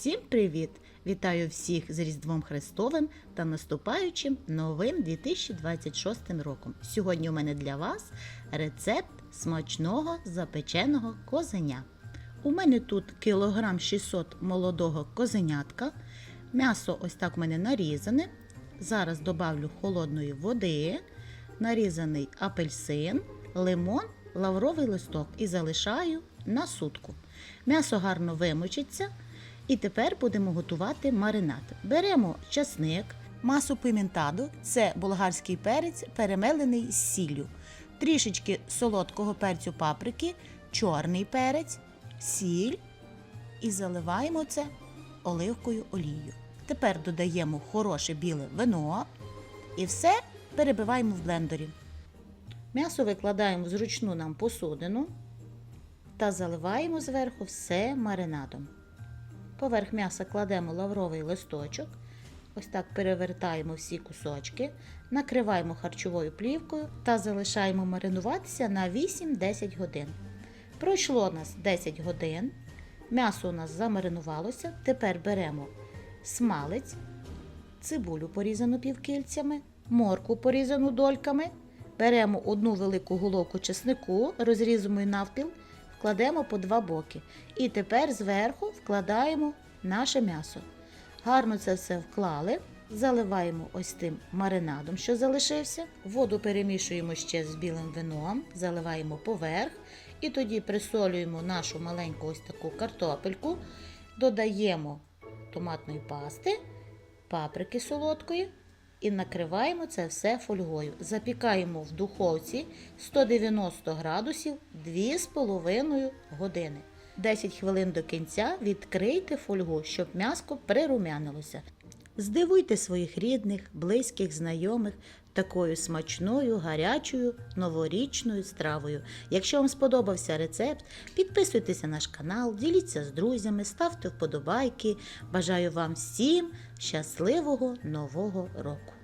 Всім привіт! Вітаю всіх з Різдвом Христовим та наступаючим новим 2026 роком. Сьогодні у мене для вас рецепт смачного запеченого козеня. У мене тут кілограм 600 молодого козенятка. М'ясо ось так у мене нарізане. Зараз добавлю холодної води, нарізаний апельсин, лимон, лавровий листок і залишаю на сутку. М'ясо гарно вимочиться. І тепер будемо готувати маринад. Беремо часник, масу піментаду, це болгарський перець, перемелений з сіллю, трішечки солодкого перцю паприки, чорний перець, сіль і заливаємо це оливкою олією. Тепер додаємо хороше біле вино і все перебиваємо в блендері. М'ясо викладаємо в зручну нам посудину та заливаємо зверху все маринадом. Поверх м'яса кладемо лавровий листочок, ось так перевертаємо всі кусочки, накриваємо харчовою плівкою та залишаємо маринуватися на 8-10 годин. Пройшло у нас 10 годин, м'ясо у нас замаринувалося. Тепер беремо смалець, цибулю порізану півкільцями, морку порізану дольками. Беремо одну велику головку чеснику, розрізаємо навпіл, вкладемо по два боки. І тепер зверху вкладаємо наше м'ясо. Гарно це все вклали, заливаємо ось тим маринадом, що залишився. Воду перемішуємо ще з білим вином, заливаємо поверх. І тоді присолюємо нашу маленьку ось таку картопельку, додаємо томатної пасти, паприки солодкої і накриваємо це все фольгою. Запікаємо в духовці 190 градусів 2,5 години. 10 хвилин до кінця відкрийте фольгу, щоб м'яско прирумянилося. Здивуйте своїх рідних, близьких, знайомих такою смачною, гарячою новорічною стравою. Якщо вам сподобався рецепт, підписуйтеся на наш канал, діліться з друзями, ставте вподобайки. Бажаю вам всім щасливого нового року!